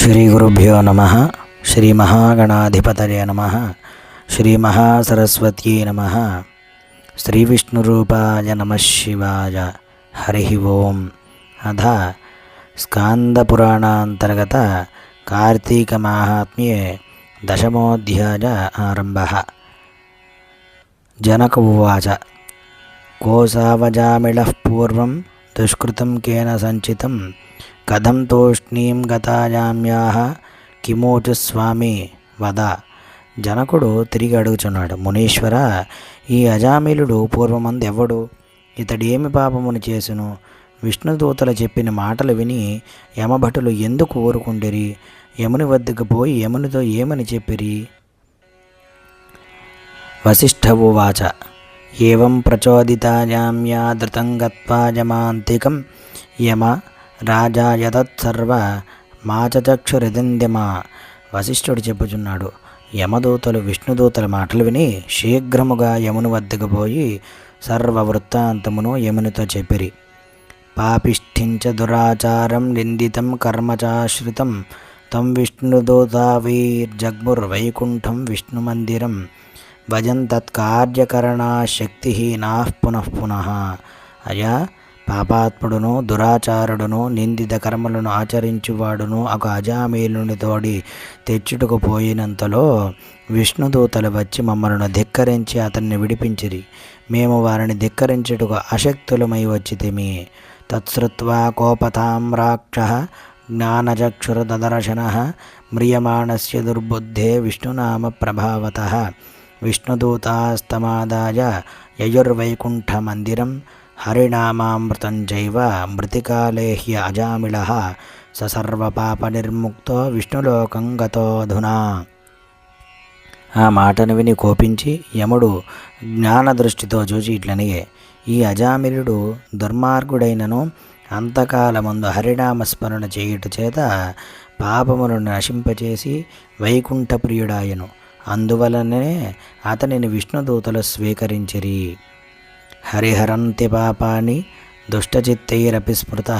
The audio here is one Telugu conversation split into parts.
శ్రీ గురుభ్యో నమ శ్రీ శ్రీమహాగణాధిపతయ నమ శ్రీ శ్రీమహాసరస్వత్యై నమ శ్రీ విష్ణురూపాయ నమ శివాయ హరి ఓం అధ స్కాందపురాణాంతర్గత కార్తీకమాహాత్మ్యే దశమోధ్యాయ ఆరంభ జనక ఉవాచ కోసావజామిళ పూర్వం దుష్కృతం కేన సంచితం కథం తోష్ణీం గతాయామ్యాహ కిమోచు స్వామి వద. జనకుడు తిరిగి అడుగుచున్నాడు మునీశ్వర ఈ అజామిలుడు పూర్వమంది ఎవడు? ఇతడు ఏమి పాపమును చేసును? విష్ణుదూతలు చెప్పిన మాటలు విని యమభటులు ఎందుకు ఊరుకుండిరి? యముని వద్దకు పోయి యమునితో ఏమని చెప్పిరి? వశిష్ఠ ఉవాచ. ఏం ప్రచోదితాయామ్యా ధృతం గత్వా యమాంతికం యమ రాజా యతత్సర్వ మాచచక్షురిదిందిమా వశిష్ఠుడు చెప్పుచున్నాడు. యమదూతలు విష్ణుదూతల మాటలు విని శీఘ్రముగా యముని వద్దకు పోయి సర్వ వృత్తాంతమును యమునితో చెప్పిరి. పాపిష్ఠించ దురాచారం నిందితం కర్మచాశ్రితం తం విష్ణుదూతావైర్జగ్ముర్వైకుంఠం విష్ణుమందిరం భజన్ తత్కార్యకరణాశక్తిహీనా పునః పునః. అయా పాపాత్ముడును దురాచారుడును నిందిత కర్మలను ఆచరించువాడును ఒక అజామీలుని తోడి తెచ్చుటకు పోయినంతలో విష్ణుదూతలు వచ్చి మమ్మలను ధిక్కరించి అతన్ని విడిపించిరి. మేము వారిని ధిక్కరించుటకు అశక్తులమై వచ్చితిమి. తత్శ్రుత్వా కోపతాం రాక్ష జ్ఞానచక్షురదర్శన మ్రియమాణస్య దుర్బుద్ధే విష్ణునామ ప్రభావత. విష్ణుదూతాస్తమాదాయ యయుర్వైకుంఠమందిరం హరినామామృతం చైవ మృతికాలేహ్య అజామిళ ససర్వపాపనిర్ముక్తో విష్ణులోకం గతోధునా ఆ మాటను విని కోపించి యముడు జ్ఞాన దృష్టితో చూచి ఇట్లనియే ఈ అజామిలుడు దుర్మార్గుడైనను అంతకాలముందు హరినామస్మరణ చేయుట చేత పాపములను నశింపచేసి వైకుంఠప్రియుడాయను. అందువలనే అతనిని విష్ణుదూతలు స్వీకరించిరి. హరిహరంతి పాపాని దుష్టచిత్తైరపి స్మృత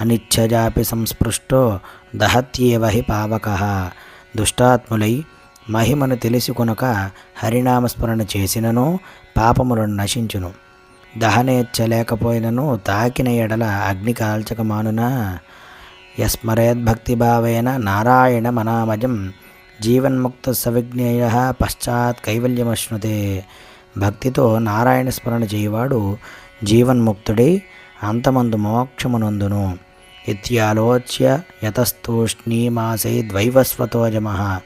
అనిచ్చజాపి సంస్పృష్టో దహత్యేవ హి పావక. దుష్టాత్ములై మహిమను తెలుసుకొనక హరినామస్మరణ చేసినను పాపములను నశించును. దహనేచ్చలేకపోయినను తాకిన ఎడల అగ్ని కాల్చకమానున యస్మరేద్భక్తిభావేన నారాయణ మనామజం జీవన్ముక్త సవిజ్ఞేయ పశ్చాత్ కైవల్యమశ్నుతే. భక్తితో నారాయణ స్మరణ చేయవాడు జీవన్ముక్తుడై అంతమందు మోక్షమునందును. ఇత్యాలోచ్య యతస్తూష్ణీమాసై ద్వైవస్వతోజమ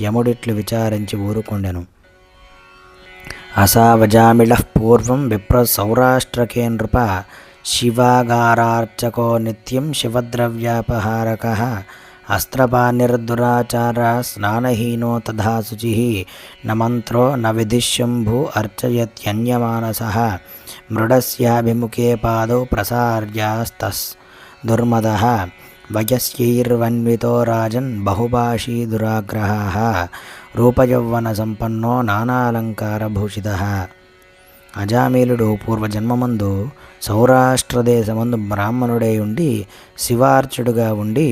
యముడిట్లు విచారించి ఊరుకొండెను. అసావజామిళ పూర్వం విప్ర సౌరాష్ట్రకే నృప శివాగారార్చకో నిత్యం శివద్రవ్యాపహారక. అస్త్రపానిర్దురాచార స్నానహీనో తథా శుచి న మంత్రో న విధిశంభు అర్చయత్యన్యమానస మృడస్యాభిముఖే పాదౌ ప్రసార్యాస్తస్ దుర్మద వయస్యైర్వన్వితో రాజన్ బహుభాషీ దురాగ్రహ రూపయౌవన సంపన్నో నానాలంకారభూషిత అజామీలుడు పూర్వజన్మమందు సౌరాష్ట్రదేశమందు బ్రాహ్మణుడై ఉండి శివార్చుడుగా ఉండి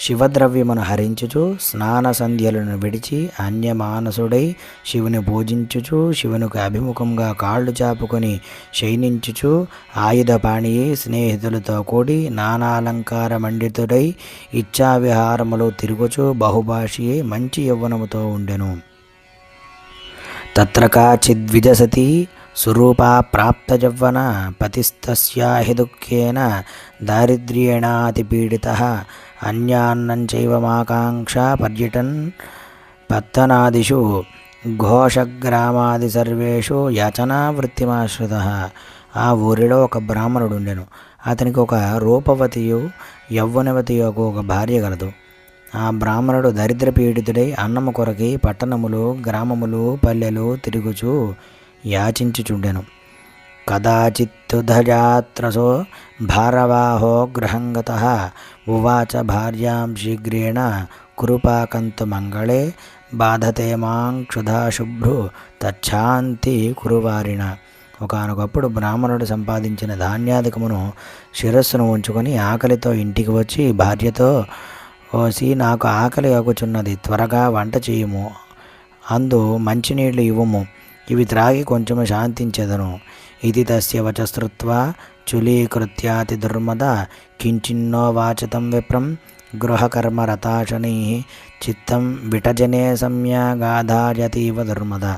శివద్రవ్యమును హరించుచు స్నాన సంధ్యలను విడిచి అన్యమానసుడై శివుని పూజించుచు శివునికి అభిముఖంగా కాళ్ళు చాపుకొని శయనించుచు ఆయుధపాణి స్నేహితులతో కూడి నానాలంకార మండితుడై ఇచ్చావిహారములు తిరుగుచు బహుభాషి మంచి యవ్వనముతో ఉండెను. తత్ర కాచిద్విజసతి సురూపా ప్రాప్తజవ్వన పతిస్తస్యాహి దుఃఖేన దారిద్ర్యేణాతిపీడిత అన్యాన్నం చైవమాకాంక్ష పర్యటన్ పత్తనాదిషు ఘోషగ్రామాది సర్వేషు యచనా వృత్తిమాశ్రిత ఆ ఊరిలో ఒక బ్రాహ్మణుడు ఉండెను అతనికి ఒక రూపవతియు యవ్వనవతియు ఒక భార్య కలదు ఆ బ్రాహ్మణుడు దరిద్ర పీడితుడై అన్నము కొరకి పట్టణములు గ్రామములు పల్లెలు తిరుగుచూ యాచించుచుండెను. కదాచిత్తుధజాత్రసో భారవాహో గృహంగత ఉవాచ భార్యాం శీఘ్రేణ కురుపాకంతు మంగళే బాధతే మాం క్షుధాశుభ్రు తచ్ఛాంతి కురువారిన ఒకనొకప్పుడు బ్రాహ్మణుడు సంపాదించిన ధాన్యాధికమును శిరస్సును ఉంచుకొని ఆకలితో ఇంటికి వచ్చి భార్యతో ఓసి నాకు ఆకలి అగుచున్నది త్వరగా వంట చేయము. అందు మంచినీళ్ళు ఇవ్వము. ఇవి త్రాగి కొంచెము శాంతించెదను. ఇది తస్య వచశ్రుత్వా చులీకృత్యాతి దుర్మద కించిన్నో వాచతం విప్రం గృహకర్మరతాశనై చిత్తం విటజనే సమ్యాగాధాయతీవ దుర్మద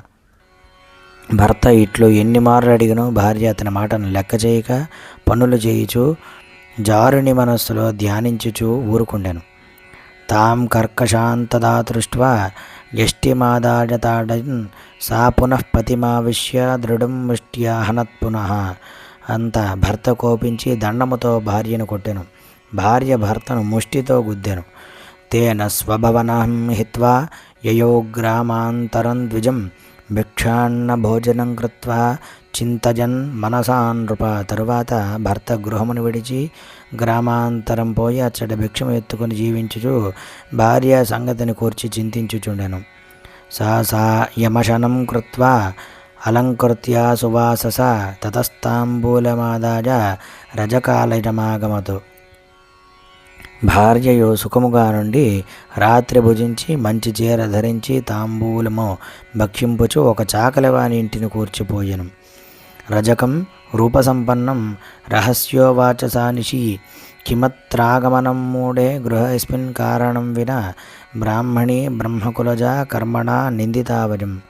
భర్త ఇట్లు ఎన్ని మార్లు అడిగినో భార్య అతని మాటను లెక్క చేయక పనులు చేయుచు జారుని మనస్సులో ధ్యానించుచు ఊరుకుండెను. తాం కర్కశాంతదా దృష్ట్వా యష్టిమాదాడతాడన్ సా పునః పతిమావిశ్య దృఢం ముష్ట్యా హనత్ పునః అంత భర్త కోపించి దండముతో భార్యను కొట్టెను. భార్య భర్తను ముష్టితో గుద్దెను. తేన స్వభవనం హిత్వా యయో గ్రామాంతరం ద్విజం భిక్షాన్న భోజనం కృత్వా చింతజన్ మనసా నృప. తరువాత భర్త గృహమును విడిచి గ్రామాంతరం పోయి అచ్చట భిక్షము ఎత్తుకుని జీవించుచు భార్య సంగతిని కూర్చి చింతించుచుండెను. సా సా యమశనం కృత్వా అలంకృత్య సువాసస తతస్తాంబూలమాదాయ రజకాలయమాగమతు భార్యయు సుఖముగా నుండి రాత్రి భుజించి మంచి చీర ధరించి తాంబూలము భక్షింపుచు ఒక చాకలివాని ఇంటిని కూర్చిపోయెను. రజకం రూపసంపన్నం రహస్యోవాచసానిషి కిమత్రాగమనం మూడే గృహస్మిన్ కారణం విన బ్రాహ్మణి బ్రహ్మకులజ కర్మణ నిందితావజం.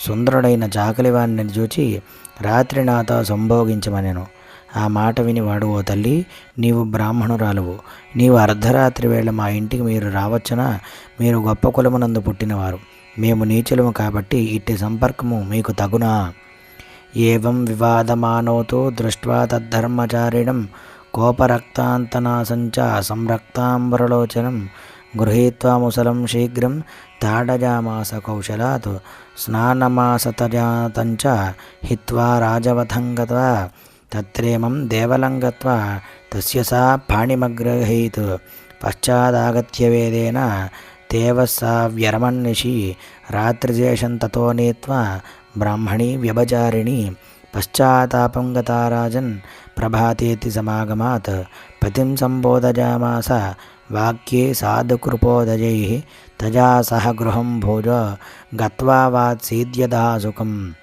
సుందరుడైన చాకలివాణ్ణి చూచి రాత్రి నాతో సంభోగించమనెను. ఆ మాట విని వాడు ఓ తల్లి నీవు బ్రాహ్మణురాలువు. నీవు అర్ధరాత్రి వేళ మా ఇంటికి మీరు రావచ్చునా? మీరు గొప్ప కులమునందు పుట్టినవారు. మేము నీచులము కాబట్టి ఇట్టి సంపర్కము మీకు తగునా? ఏవం వివాదమానోతో దృష్ట్వా తద్ధర్మచారిణం. కోపరక్తాంతనాసంచ సంరక్తాంబరలోచనం. గృహీత్వా ముసలం శీఘ్రం తాడజామాస కౌశలాత్. స్నానమాసతజాతంచ హిత్వా రాజవథంగత్వా తత్రేమం దేవలంగత్వ తస్య సా పాణిమగ్రహీత్. పశ్చాదాగత్య వేదేన తేవసా వ్యరమన్నిషి. రాత్రిజేషం తతో నీత్వా బ్రాహ్మణి వ్యభచారిణి. పశ్చాత్తాపం గతా ప్రభాతేతి సమాగమాత్. పతిం సంబోధజామాస వాక్యే సాధుకృపోదజై. తజా సహ గృహం భోజ గత్వా వాత్సీద్యదా సుఖం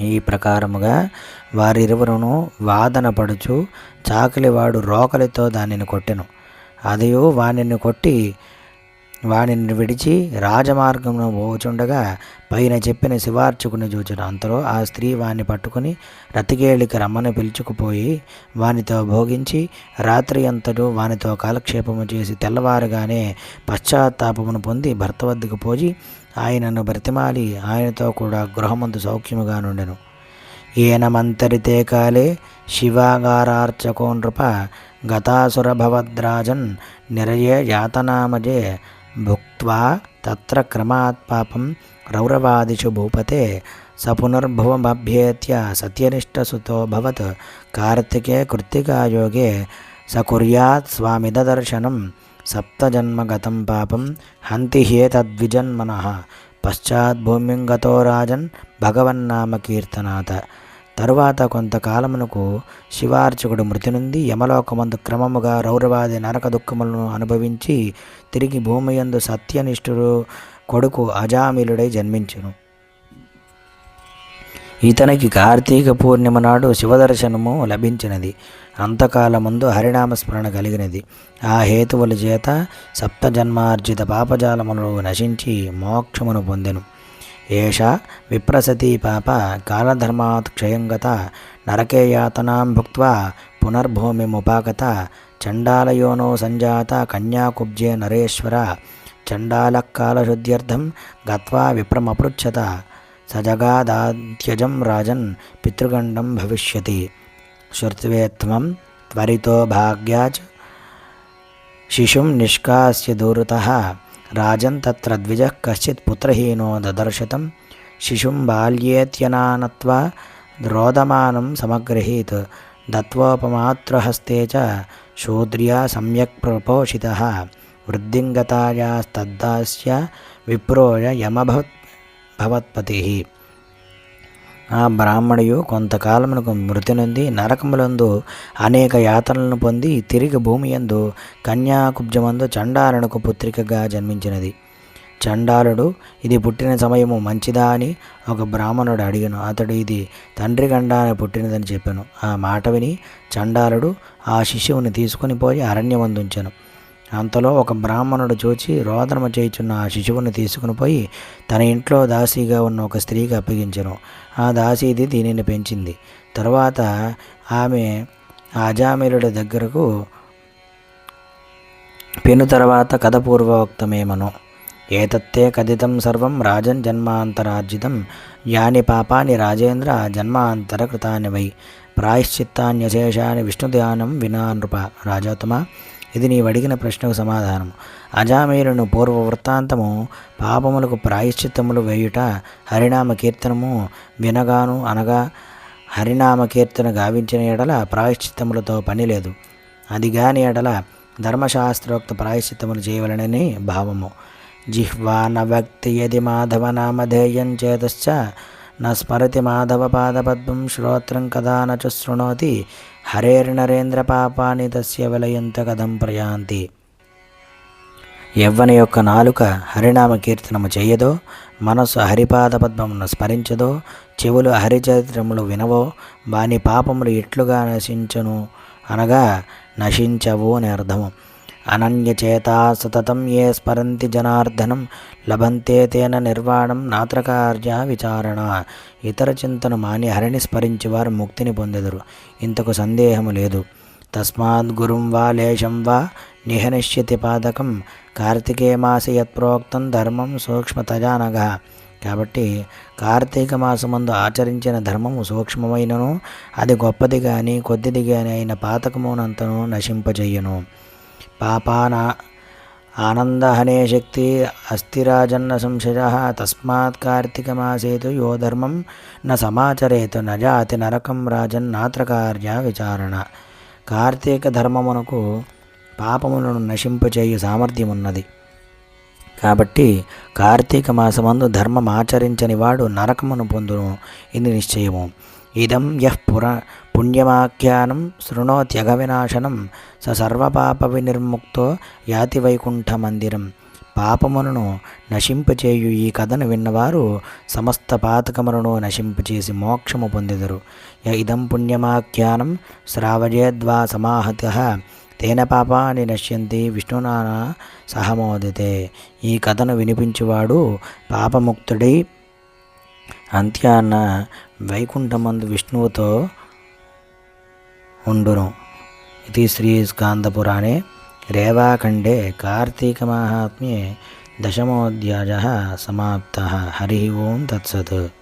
ఈ ప్రకారముగా వారిరువురును వాదన పడుచు చాకలివాడు రోకలితో దానిని కొట్టెను. అదియు వానిని కొట్టి వానిని విడిచి రాజమార్గమును పోచుండగా పైన చెప్పిన శివార్చకుని చూచిన. అంతలో ఆ స్త్రీ వాణ్ణి పట్టుకుని రతికేళికి రమ్మని పిలుచుకుపోయి వానితో భోగించి రాత్రి అంతటూ వానితో కాలక్షేపము చేసి తెల్లవారుగానే పశ్చాత్తాపమును పొంది భర్త వద్దకు పోయి ఆయనను బ్రతిమాలి ఆయనతో కూడా గృహమందు సౌఖ్యముగా నుండెను. ఏనమంతరితే కాలే శివాగారార్చకో నృప గతాసురభవద్రాజన్ నిరయే యాతనామజే భుక్వా తత్ర క్రమాత్ పాపం రౌరవాదిషు భూపతే స సత్యనిష్టసుతో భవత్ కార్తికే కృత్తికాయోగే స కుర్యాత్ స్వామిదర్శనం సప్తజన్మగతం పాపం హంతి హ్యేతద్విజన్మన పశ్చాద్భూమిం గతో రాజన్ భగవన్నామ కీర్తనాథ తరువాత కొంతకాలమునకు శివార్చకుడు మృతి నుండి యమలోకమందు క్రమముగా రౌరవాది నరక దుఃఖములను అనుభవించి తిరిగి భూమియందు సత్యనిష్ఠుడు కొడుకు అజామిలుడై జన్మించును. ఇతనికి కార్తీక పూర్ణిమ నాడు శివదర్శనము లభించినది. అంతకాలముందు హరినామస్మరణ కలిగినది. ఆ హేతువుల చేత సప్తజన్మార్జిత పాపజాలములు నశించి మోక్షమును పొందెను. ఏష విప్రసతి పాప కాలధర్మాత్ క్షయంగత నరకే యాతనాం పునర్భూమి పునర్భూమిముపాగత చండాలయోనో సంజాత కన్యాకుబ్జే నరేశ్వర చండాలకాలశుద్ధ్యర్థం గత్వా విప్రమపృచ్చత సజగాదాత్యజం రాజన్ పితృగండం భవిష్యతి. श्रुत्वेत्मं त्वरितो भाग्याच शिशु निष्कास्य दूरतः। राजन् तत्र द्विजः कश्चित् पुत्रहीनो ददर्शतं शिशुं बाल्येत्यनानत्वा रोदम समगृहीत्। दत्त्वोपमातृहस्ते च शूद्र्या सम्यक् प्रपोषितः। वृद्धिङ्गतायास्तद्दास्य विप्रोय यमभवत्पतिः ఆ బ్రాహ్మణుడు కొంతకాలమునకు మృతి నుండి నరకములందు అనేక యాతనలను పొంది తిరిగి భూమి యందు కన్యాకుబ్జమందు చండాలనకు పుత్రికగా జన్మించినది. చండాలుడు ఇది పుట్టిన సమయము మంచిదా అని ఒక బ్రాహ్మణుడు అడిగాను. అతడు ఇది తండ్రి గండాన పుట్టినదని చెప్పాను. ఆ మాట విని చండాలుడు ఆ శిశువుని తీసుకుని పోయి అరణ్యమందుంచెను. అంతలో ఒక బ్రాహ్మణుడు చూచి రోదనము చేయుచున్న ఆ శిశువుని తీసుకుని పోయి తన ఇంట్లో దాసీగా ఉన్న ఒక స్త్రీకి అప్పగించను. ఆ దాసీది దీనిని పెంచింది. తర్వాత ఆమె అజామిరుడి దగ్గరకు పెను తర్వాత కథపూర్వోక్తమేమను. ఏతత్తే కథితం సర్వం రాజన్ జన్మాంతరార్జితం యాని పాపాని రాజేంద్ర జన్మాంతరకృతాని వై ప్రాయశ్చిత్తాన్యశేషాన్ని విష్ణుధ్యానం వినా నృప. రాజోత్తమ ఇది నీవు అడిగిన ప్రశ్నకు సమాధానం. అజామీరును పూర్వ వృత్తాంతము పాపములకు ప్రాయశ్చిత్తములు వేయుట హరినామ కీర్తనము వినగాను అనగా హరినామ కీర్తన గావించిన ఎడల ప్రాయశ్చిత్తములతో పని లేదు. అది గాని ఎడల ధర్మశాస్త్రోక్త ప్రాయశ్చిత్తములు చేయవలనని భావము. జిహ్వా న వ్యక్తి యది మాధవ నామధేయం చేతశ్చ న స్మరతి మాధవ పాదపద్మం శ్రోత్రం కదా నచు శృణోతి హరేర్నరేంద్ర పాపాని తస్య విలయంత కథం ప్రయాంతి. ఎవ్వని యొక్క నాలుక హరినామ కీర్తనము చేయదో మనస్సు హరిపాద పద్మమును స్మరించదో చెవులు హరిచరిత్రములు వినవో వాని పాపములు ఎట్లుగా నశించను అనగా నశించవు అని అర్థము. అనన్యచేతా సతతం ఏ స్మరంతి జనార్దనం లభంతే తేన నిర్వాణం నాత్రకార్య విచారణ ఇతర చింతను మాని హరిని స్మరించి వారు ముక్తిని పొందెదరు। ఇంతకు సందేహము లేదు। తస్మాత్ గురుం వా లేశం వా నిహనిష్యతి పాదకం। కార్తికే మాసి యత్ప్రోక్తం ధర్మం సూక్ష్మతజానగ। కాబట్టి కార్తీక మాసమందు ఆచరించిన ధర్మము సూక్ష్మమైనను అది గొప్పది కానీ కొద్దిది కానీ అయిన పాతకమునంతను నశింపజేయను। పాపాన ఆనందహనే శక్తి అస్థిరాజన్న సంశయ తస్మాత్ కార్తీకమాసేతు యో ధర్మం న సమాచరేతు నజాతి నరకం రాజన్ నాత్రకార్య విచారణ కార్తీక ధర్మమునకు పాపములను నశింపచేయు సామర్థ్యం ఉన్నది కాబట్టి కార్తీక మాసమందు ధర్మం ఆచరించని వాడు నరకమును పొందును ఇది నిశ్చయము। ఇదం యః పుర పుణ్యమాఖ్యానం శృణోత్యగ వినాశనం స సర్వపాప వినిర్ముక్తో యాతి వైకుంఠ మందిరం పాపములను నశింపచేయు ఈ కథను విన్నవారు సమస్త పాతకములను నశింపచేసి మోక్షము పొందెదరు. య ఇదం పుణ్యమాఖ్యానం శ్రావజేద్వా సమాహత. తేన పాపాన్ని నశ్యంతి విష్ణునాన సహమోదితే ఈ కథను వినిపించువాడు పాపముక్తుడై అంత్యాన్న వైకుంఠమందు విష్ణువుతో ఉండును. ఇది శ్రీ స్కాందపురాణే. రేవాఖండే కార్తీక మహాత్మ్యే దశమోధ్యాయ సమాప్త. హరి ఓం తత్సత్.